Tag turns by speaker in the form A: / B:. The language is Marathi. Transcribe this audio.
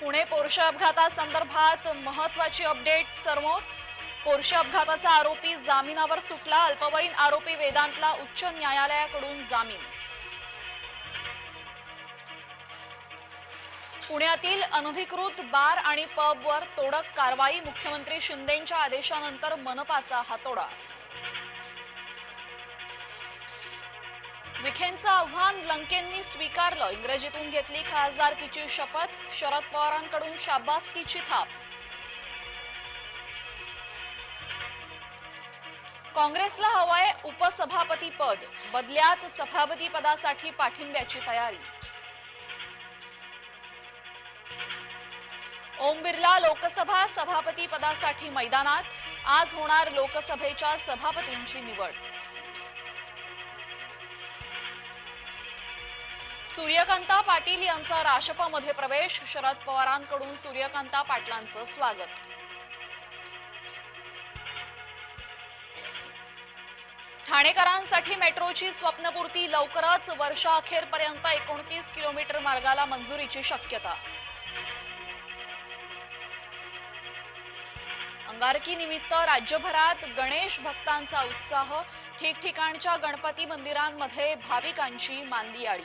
A: पुणे पोर्शे अपघातासंदर्भात महत्वाची अपडेट समोर. पोर्शे अपघाताचा आरोपी जामिनावर सुटला अल्पवयीन आरोपी वेदांतला उच्च न्यायालयाकडून जामीन. पुण्यातील अनधिकृत बार आणि पबवर तोडक कारवाई मुख्यमंत्री शिंदेंच्या आदेशानंतर मनपाचा हातोडा. विखेंचं आव्हान लंकेंनी स्वीकारलं. इंग्रजीतून घेतली खासदारकीची शपथ शरद पवारांकडून शाबासकीची थाप. काँग्रेसला हवंय उपसभापती पद. बदल्यात सभापती पदासाठी पाठिंब्याची तयारी. ओम बिर्ला लोकसभा सभापती पदासाठी मैदानात. आज होणार लोकसभेच्या सभापतींची निवड. सूर्यकांता पाटील यांचा राशपामध्ये प्रवेश. शरद पवारांकडून सूर्यकांता पाटलांचं स्वागत. ठाणेकरांसाठी मेट्रोची स्वप्नपूर्ती लवकरच वर्षाअखेरपर्यंत एकोणतीस किलोमीटर मार्गाला मंजुरीची शक्यता. अंगारकीनिमित्त राज्यभरात गणेश भक्तांचा उत्साह. ठिकठिकाणच्या गणपती मंदिरांमध्ये भाविकांची मांदियाळी.